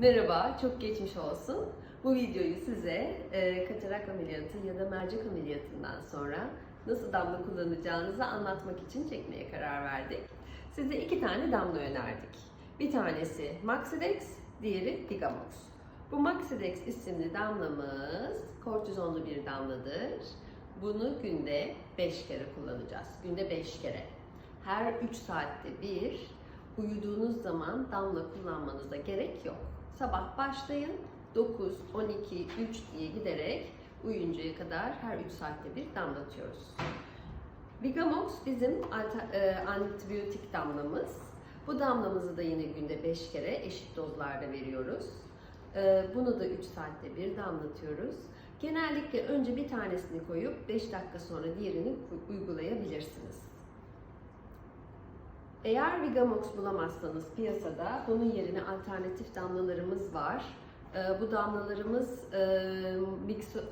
Merhaba, çok geçmiş olsun. Bu videoyu size e, katarak ameliyatı ya da mercek ameliyatından sonra nasıl damla kullanacağınızı anlatmak için çekmeye karar verdik. Size iki tane damla önerdik. Bir tanesi Maxidex, diğeri Digamox. Bu Maxidex isimli damlamız kortizonlu bir damladır. Bunu günde 5 kere kullanacağız. Günde 5 kere. Her 3 saatte bir uyuduğunuz zaman damla kullanmanıza gerek yok. Sabah başlayın, 9, 12, 3 diye giderek uyuyuncaya kadar her 3 saatte bir damlatıyoruz. Vigamox bizim e, antibiyotik damlamız. Bu damlamızı da yine günde 5 kere eşit dozlarda veriyoruz. E, Bunu da 3 saatte bir damlatıyoruz. Genellikle önce bir tanesini koyup 5 dakika sonra diğerini uygulayabilirsiniz. Eğer Vigamox bulamazsanız piyasada bunun yerine alternatif damlalarımız var. Ee, Bu damlalarımız e, mikso-